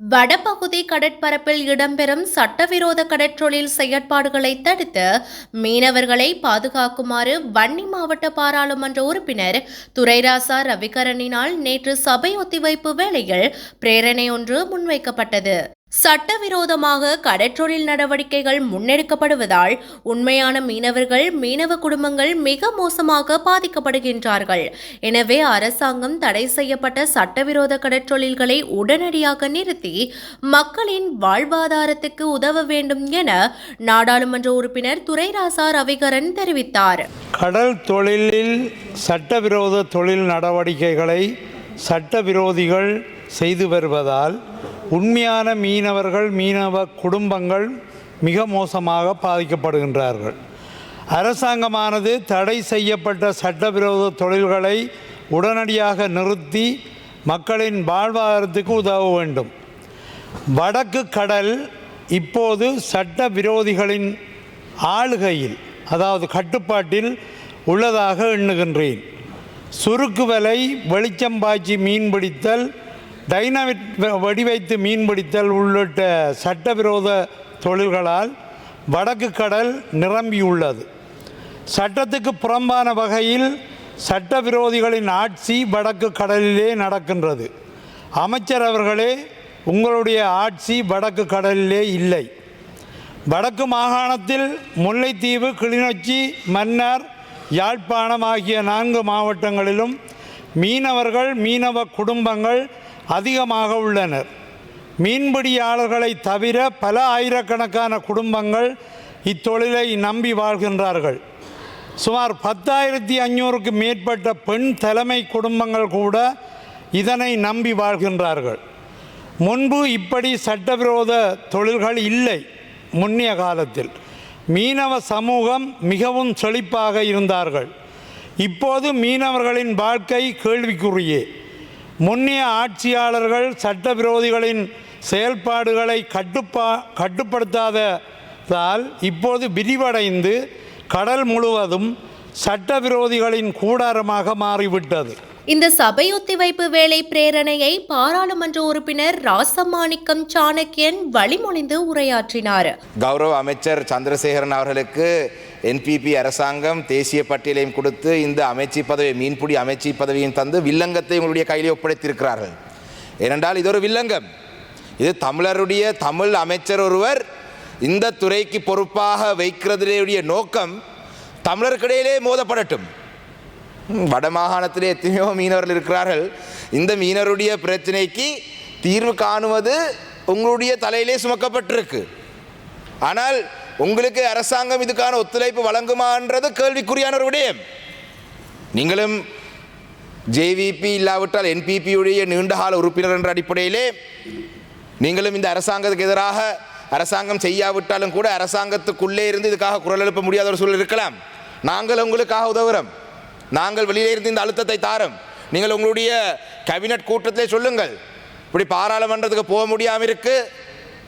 வடபகுதி கடற்பரப்பில் இடம்பெறும் சட்டவிரோத கடற்றொழில் செயற்பாடுகளை தடுத்து மீனவர்களை பாதுகாக்குமாறு வன்னி மாவட்ட பாராளுமன்ற உறுப்பினர் துரைராசா ரவிகரனினால் நேற்று சபை ஒத்திவைப்பு வேளையில் பிரேரணை ஒன்று முன்வைக்கப்பட்டது. சட்டவிரோதமாக கடற்றொழில் நடவடிக்கைகள் முன்னெடுக்கப்படுவதால் உண்மையான மீனவர்கள் மீனவ குடும்பங்கள் மிக மோசமாக பாதிக்கப்படுகின்றார்கள். எனவே அரசாங்கம் தடை செய்யப்பட்ட சட்டவிரோத கடற்றொழில்களை உடனடியாக நிறுத்தி மக்களின் வாழ்வாதாரத்துக்கு உதவ வேண்டும் என நாடாளுமன்ற உறுப்பினர் துரைராசா ரவிகரன் தெரிவித்தார். கடல் தொழிலில் சட்டவிரோத தொழில் நடவடிக்கைகளை சட்டவிரோதிகள் செய்து வருவதால் உண்மையான மீனவர்கள் மீனவ குடும்பங்கள் மிக மோசமாக பாதிக்கப்படுகின்றார்கள். அரசாங்கமானது தடை செய்யப்பட்ட சட்டவிரோத தொழில்களை உடனடியாக நிறுத்தி மக்களின் வாழ்வாதாரத்துக்கு உதவ வேண்டும். வடக்கு கடல் இப்போது சட்ட விரோதிகளின் ஆளுகையில் அதாவது கட்டுப்பாட்டில் உள்ளதாக எண்ணுகின்றேன். சுருக்கு வலை வெளிச்சம் பாய்ச்சி மீன்பிடித்தல் டைனமிட் வ- மீன் மீன்பிடித்தல் உள்ளிட்ட சட்டவிரோத தொழில்களால் வடக்கு கடல் நிரம்பியுள்ளது. சட்டத்துக்கு புறம்பான வகையில் சட்டவிரோதிகளின் ஆட்சி வடக்கு கடலிலே நடக்கின்றது. அமைச்சர் அவர்களே உங்களுடைய ஆட்சி வடக்கு கடலிலே இல்லை. வடக்கு மாகாணத்தில் முல்லைத்தீவு கிளிநொச்சி மன்னார் யாழ்ப்பாணம் ஆகிய நான்கு மாவட்டங்களிலும் மீனவர்கள் மீனவ குடும்பங்கள் அதிகமாக உள்ளனர். மீன்பிடியாளர்களை தவிர பல ஆயிரக்கணக்கான குடும்பங்கள் இத்தொழிலை நம்பி வாழ்கின்றார்கள். சுமார் பத்தாயிரத்தி ஐநூறுக்கு மேற்பட்ட பெண் தலைமை குடும்பங்கள் கூட இதனை நம்பி வாழ்கின்றார்கள். முன்பு இப்படி சட்டவிரோத தொழில்கள் இல்லை முன்னிய காலத்தில். மீனவ சமூகம் மிகவும் செழிப்பாக இருந்தார்கள். இப்போது மீனவர்களின் வாழ்க்கை கேள்விக்குறியே. முன்னிய ஆட்சியாளர்கள் சட்டவிரோதிகளின் செயல்பாடுகளை கட்டுப்பா கட்டுப்படுத்தாததால் இப்போது விரிவடைந்து கடல் முழுவதும் சட்டவிரோதிகளின் கூடாரமாக மாறிவிட்டது. இந்த சபை ஒத்திவைப்பு வேளை பிரேரணையை பாராளுமன்ற உறுப்பினர் ராசமாணிக்கம் சாணக்கியன் வழிமொழிந்து உரையாற்றினார். கௌரவ அமைச்சர் சந்திரசேகரன் அவர்களுக்கு என்பிபி அரசாங்கம் தேசிய பட்டியலையும் கொடுத்து இந்த அமைச்சு பதவி மீன்பிடி அமைச்சு பதவியும் தந்து வில்லங்கத்தை உங்களுடைய கையிலே ஒப்படைத்திருக்கிறார்கள். ஏனென்றால் இது ஒரு வில்லங்கம். இது தமிழருடைய தமிழ் அமைச்சர் ஒருவர் இந்த துறைக்கு பொறுப்பாக வைக்கிறதுடைய நோக்கம் தமிழருக்கிடையிலே மோதப்படட்டும். வட மாகாணத்திலே எத்தனையோ மீனவர்கள் இருக்கிறார்கள். இந்த மீனவருடைய பிரச்சனைக்கு தீர்வு காணுவது உங்களுடைய தலையிலே சுமக்கப்பட்டிருக்கு. ஆனால் உங்களுக்கு அரசாங்கம் இதுக்கான ஒத்துழைப்பு வழங்குமான்றது கேள்விக்குறியான ஒரு விடயம். நீங்களும் ஜேவிபி இல்லாவிட்டால் என்பிபியுடைய நீண்டகால உறுப்பினர் என்ற அடிப்படையிலே நீங்களும் இந்த அரசாங்கத்துக்கு எதிராக அரசாங்கம் செய்யாவிட்டாலும் கூட அரசாங்கத்துக்குள்ளே இருந்து இதுக்காக குரல் எழுப்ப முடியாத ஒரு சூழல் இருக்கலாம். நாங்கள் உங்களுக்காக உதவுறோம் நாங்கள் வெளியிலே இருந்து இந்த அழுத்தத்தை தாரோம். நீங்கள் உங்களுடைய கேபினட் கூட்டத்திலே சொல்லுங்கள். இப்படி பாராளுமன்றத்துக்கு போக முடியாமல் இருக்கு.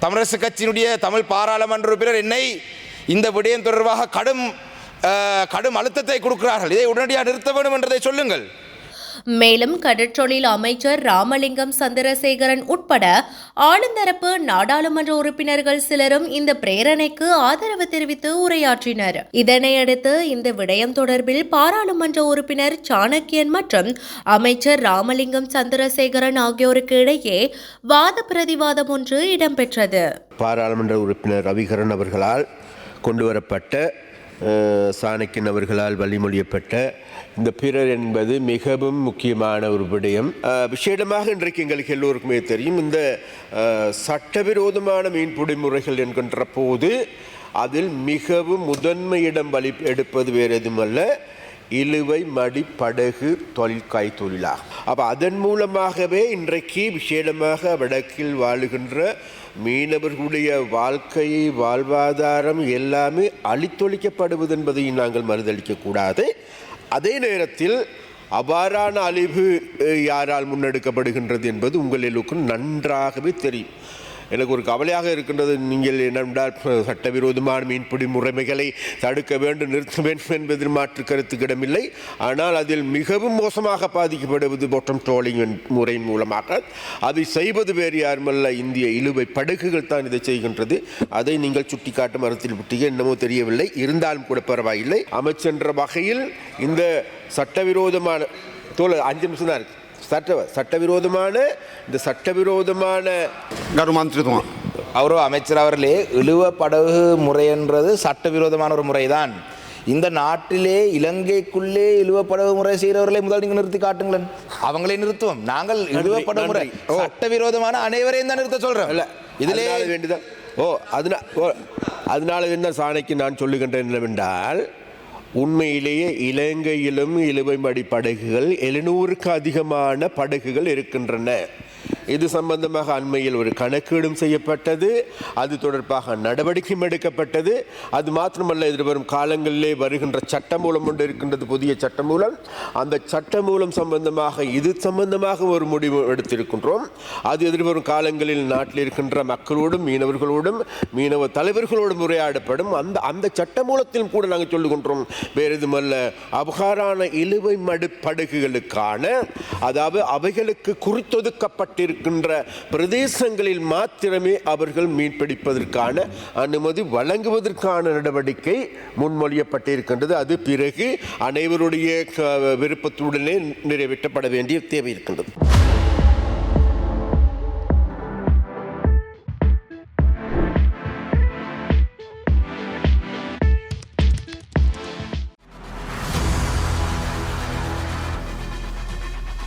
தமிழரசு கட்சியினுடைய தமிழ் பாராளுமன்ற உறுப்பினர் என்னை இந்த விடயம் தொடர்பாக கடும் கடும் அழுத்தத்தை கொடுக்கிறார்கள். இதை உடனடியாக நிறுத்த வேண்டும் என்றதை சொல்லுங்கள். மேலும் கடற்றொழில் அமைச்சர் ராமலிங்கம் சந்திரசேகரன் உட்பட ஆளுந்தரப்பு நாடாளுமன்ற உறுப்பினர்கள் சிலரும் இந்த பிரேரணைக்கு ஆதரவு தெரிவித்து உரையாற்றினர். இதனையடுத்து இந்த விடயம் தொடர்பில் பாராளுமன்ற உறுப்பினர் சாணக்கியன் மற்றும் அமைச்சர் ராமலிங்கம் சந்திரசேகரன் ஆகியோருக்கு இடையே வாத பிரதிவாதம் ஒன்று இடம்பெற்றது. பாராளுமன்ற உறுப்பினர் ரவிகரன் அவர்களால் கொண்டுவரப்பட்ட அஹ், சாணக்கியன் அவர்களால் வழிமொழியப்பட்ட இந்த பிறர் என்பது மிகவும் முக்கியமான ஒரு விடயம். விஷேடமாக விசேடமாக இன்றைக்கு எங்களுக்கு எல்லோருக்குமே தெரியும் இந்த சட்டவிரோதமான மீன்பிடி முறைகள் என்கின்ற போது அதில் மிகவும் முதன்மையிடம் வழி எடுப்பது வேறு அல்ல இழுவை மடி படகு தொழில் தொழிலாகும் அப்போ அதன் மூலமாகவே இன்றைக்கு விசேடமாக வடக்கில் வாழுகின்ற மீனவர்களுடைய வாழ்க்கை வாழ்வாதாரம் எல்லாமே அழித்தொழிக்கப்படுவது என்பதை நாங்கள் மறுதளிக்கக்கூடாது அதே நேரத்தில் அவ்வாறான அழிவு யாரால் முன்னெடுக்கப்படுகின்றது என்பது உங்கள் எல்லோருக்கும் நன்றாகவே தெரியும். எனக்கு ஒரு கவலையாக இருக்கின்றது. நீங்கள் என்னென்றால் சட்டவிரோதமான மீன்பிடி முறைமைகளை தடுக்க வேண்டும் நிறுத்த வேண்டும் என்பதில் மாற்று கருத்துக்கிடமில்லை ஆனால் அதில் மிகவும் மோசமாக பாதிக்கப்படுவது பொட்டம் ட்ரோலிங் முறையின் மூலமாக. அதை செய்வது வேறு யாருமல்ல இந்திய இழுவை படகுகள் தான் இதை செய்கின்றது. அதை நீங்கள் சுட்டிக்காட்ட மரத்தில் விட்டீங்க என்னமோ தெரியவில்லை. இருந்தாலும் கூட பரவாயில்லை. அமைச்சென்ற வகையில் இந்த சட்டவிரோதமான தோல் அஞ்சு நிமிஷம் தான் இருக்குது சட்ட சட்டவிரோதமான இந்த சட்டவிரோதமான கருமாந்திரித்துவம். அவரோ அமைச்சர் அவர்களே இழுவ படகு முறைன்றது சட்டவிரோதமான ஒரு முறைதான். இந்த நாட்டிலே இலங்கைக்குள்ளே இழுவப்படகு முறை செய்கிறவர்களை முதல் நீங்கள் நிறுத்தி காட்டுங்களேன். அவங்களே நிறுத்துவோம். நாங்கள் இழுவப்படகு முறை. சட்டவிரோதமான அனைவரையும் தான் நிறுத்த சொல்கிறோம் இல்லை இதிலே வேண்டிதான். ஓ அதனால் ஓ அதனால என்ன சாணைக்கு நான் சொல்லுகின்றேன் என்னவென்றால் உண்மையிலேயே இலங்கையிலும் இழுவைமடி படகுகள் எழுநூறுக்கு அதிகமான படகுகள் இருக்கின்றன. இது சம்பந்தமாக அண்மையில் ஒரு கணக்கீடும் செய்யப்பட்டது. அது தொடர்பாக நடவடிக்கையும் எடுக்கப்பட்டது. அது மாத்திரமல்ல எதிர்வரும் காலங்களிலே வருகின்ற சட்டமூலம் ஒன்று இருக்கின்றது புதிய சட்டமூலம். அந்த சட்டமூலம் சம்பந்தமாக இது சம்பந்தமாக ஒரு முடிவு எடுத்திருக்கின்றோம். அது எதிர்வரும் காலங்களில் நாட்டில் இருக்கின்ற மக்களோடும் மீனவர்களோடும் மீனவ தலைவர்களோடும் உரையாடப்படும். அந்த அந்த சட்டமூலத்திலும் கூட நாங்கள் சொல்லுகின்றோம் வேறு எதுமல்ல அபகாரான இழுவை மடு படகுகளுக்கான அதாவது அவைகளுக்கு இருக்கின்ற பிரதேசங்களில் மாத்திரமே அவர்கள் மீன்பிடிப்பதற்கான அனுமதி வழங்குவதற்கான நடவடிக்கை முன்மொழியப்பட்டிருக்கின்றது. அது பிறகு அனைவருடைய க- விருப்பத்துடனே நிறைவேற்றப்பட வேண்டிய தேவை இருக்கின்றது.